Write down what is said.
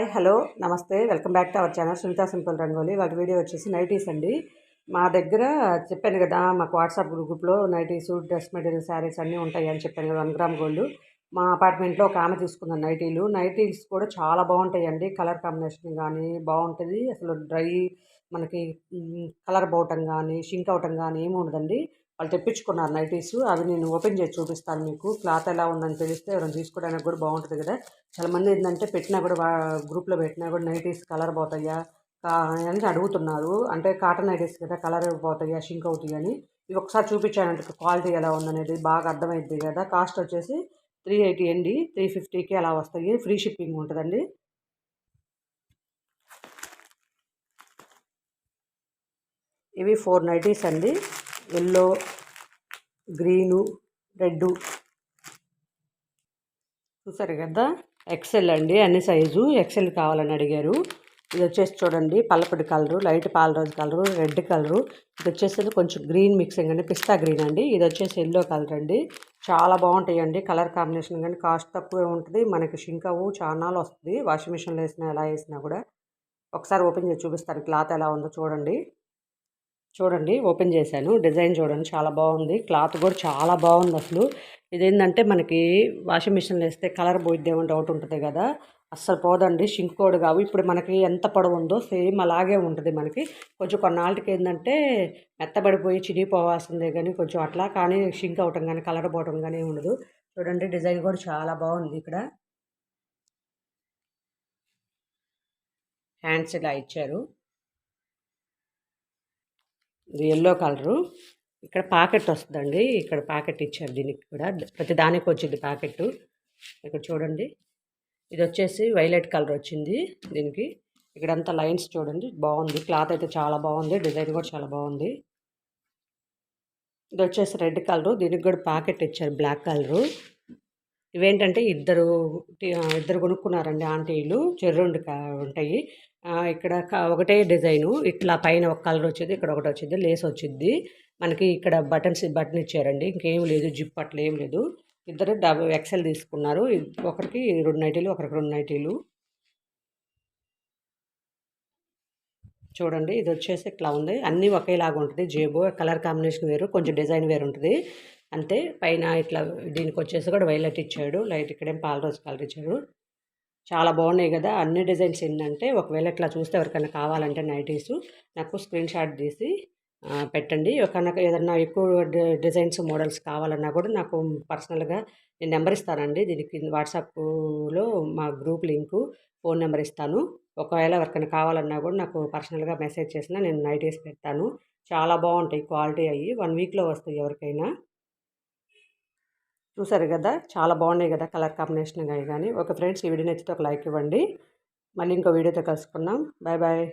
Hi hello నమస్తే. Welcome back to our channel Sunitha simple rangoli. వాటి video వచ్చేసి nighties అండి. మా దగ్గర చెప్పాను కదా మాకు వాట్సాప్ గ్రూప్లో నైటీస్ డ్రెస్ మెటీరియల్ శారీస్ అన్నీ ఉంటాయి అని చెప్పాను కదా వన్ గ్రామ్ గోల్డ్. మా అపార్ట్మెంట్లో ఒక ఆమె తీసుకున్నాను నైటీలు. నైటీస్ కూడా చాలా బాగుంటాయండి. కలర్ కాంబినేషన్ కానీ బాగుంటుంది. అసలు డ్రై మనకి కలర్ పోవటం కానీ షింక్ అవటం కానీ ఏమి ఉండదండి. వాళ్ళు తెప్పించుకున్నారు నైటీస్. అవి నేను ఓపెన్ చేసి చూపిస్తాను మీకు. క్లాత్ ఎలా ఉందని తెలిస్తే ఎవరైనా తీసుకోవడానికి కూడా బాగుంటుంది కదా. చాలామంది ఏంటంటే పెట్టినా కూడా గ్రూప్లో పెట్టినా కూడా నైటీస్ కలర్ పోతాయా? అని అడుగుతున్నారు. అంటే కాటన్ నైటీస్ కదా కలర్ పోతాయా షింక్ అవుతాయి అని. ఇవి ఒకసారి చూపించానంటే క్వాలిటీ ఎలా ఉందనేది బాగా అర్థమైంది కదా. కాస్ట్ వచ్చేసి త్రీ ఎయిటీ అండి. త్రీ ఫిఫ్టీకి అలా వస్తాయి. ఫ్రీ షిప్పింగ్ ఉంటుందండి. ఇవి ఫోర్ నైటీస్ అండి. ఎల్లో గ్రీను రెడ్ చూసారు కదా? ఎక్సెల్ అండి అన్ని సైజు ఎక్సెల్ కావాలని అడిగారు. ఇది వచ్చేసి చూడండి పల్లపడి కలరు లైట్ పాలరోజు కలరు రెడ్ కలరు. ఇది వచ్చేసి కొంచెం గ్రీన్ మిక్సింగ్ అండి పిస్తా గ్రీన్ అండి. ఇది వచ్చేసి ఎల్లో కలర్ అండి. చాలా బాగుంటాయి అండి కలర్ కాంబినేషన్ కానీ కాస్ట్ తక్కువే ఉంటుంది. మనకి షింకవు చాలా వస్తుంది. వాషింగ్ మిషన్లో వేసినా ఎలా వేసినా కూడా. ఒకసారి ఓపెన్ చేసి చూపిస్తాను క్లాత్ ఎలా ఉందో చూడండి. చూడండి ఓపెన్ చేశాను. డిజైన్ చూడండి చాలా బాగుంది. క్లాత్ కూడా చాలా బాగుంది అసలు. ఇదేంటంటే మనకి వాషింగ్ మిషన్లో వేస్తే కలర్ పోయిద్దేమో డౌట్ ఉంటుంది కదా. అస్సలు పోదండి. షింక్ కోడ్ కావు. ఇప్పుడు మనకి ఎంత పొడవు ఉందో సేమ్ అలాగే ఉంటుంది మనకి. కొంచెం కొన్నాళ్ళకి ఏంటంటే మెత్తబడిపోయి చినిగిపోవాల్సిందే కానీ కొంచెం అట్లా కానీ షింక్ అవటం కానీ కలర్ పోవటం కానీ ఉండదు. చూడండి డిజైన్ కూడా చాలా బాగుంది ఇక్కడ. హ్యాండ్స్ ఇలా ఇచ్చారు. ఇది ఎల్లో కలరు ఇక్కడ ప్యాకెట్ వస్తుందండి. ఇక్కడ ప్యాకెట్ ఇచ్చారు దీనికి కూడా. ప్రతి దానికి వచ్చింది ప్యాకెట్ ఇక్కడ చూడండి. ఇది వచ్చేసి వైలెట్ కలర్ వచ్చింది దీనికి. ఇక్కడంతా లైన్స్ చూడండి. బాగుంది. క్లాత్ అయితే చాలా బాగుంది. డిజైన్ కూడా చాలా బాగుంది. ఇది వచ్చేసి రెడ్ కలరు దీనికి కూడా ప్యాకెట్ ఇచ్చారు బ్లాక్ కలరు ఇవేంటంటే ఇద్దరు ఇద్దరు కొనుక్కున్నారండి ఆంటీలు. చెర్రుండి ఉంటాయి. ఇక్కడ ఒకటే డిజైను. ఇట్లా పైన ఒక కలర్ వచ్చేది ఇక్కడ ఒకటి వచ్చింది లేస్ వచ్చింది. మనకి ఇక్కడ బటన్స్ బటన్ ఇచ్చారండి. ఇంకేం లేదు జిప్ అట్లా ఏం లేదు. ఇద్దరు డబుల్ ఎక్సెల్ తీసుకున్నారు. ఒకరికి రెండు నైటీలు ఒకరికి రెండు నైటీలు. చూడండి ఇది వచ్చేసి ఇట్లా ఉంది. అన్నీ ఒకేలాగా ఉంటుంది. జేబు కలర్ కాంబినేషన్ వేరు కొంచెం డిజైన్ వేరు ఉంటుంది. అంతే పైన ఇట్లా దీనికి వచ్చేసి కూడా వైలెట్ ఇచ్చాడు. లైట్ ఇక్కడేం పాల రోజు కలర్ ఇచ్చాడు. చాలా బాగున్నాయి కదా. అన్ని డిజైన్స్ ఏంటంటే ఒకవేళ ఇట్లా చూస్తే ఎవరికైనా కావాలంటే నైటీస్ నాకు స్క్రీన్ షాట్ తీసి పెట్టండి. కనుక ఏదన్నా ఎక్కువ డిజైన్స్ మోడల్స్ కావాలన్నా కూడా నాకు పర్సనల్గా నేను నెంబర్ ఇస్తానండి దీనికి వాట్సాప్లో మా గ్రూప్ లింకు ఫోన్ నెంబర్ ఇస్తాను. ఒకవేళ ఎవరికైనా కావాలన్నా కూడా నాకు పర్సనల్గా మెసేజ్ చేసినా నేను నైటీస్ పెడతాను. చాలా బాగుంటాయి క్వాలిటీ అయ్యి. వన్ వీక్లో వస్తాయి ఎవరికైనా. చూసారు కదా? చాలా బాగున్నాయి కదా కలర్ కాంబినేషన్ కానీ కానీ ఒక ఫ్రెండ్స్ ఈ వీడియో నచ్చితే ఒక లైక్ ఇవ్వండి. మళ్ళీ ఇంకో వీడియోతో కలుసుకున్నాం బాయ్ బాయ్.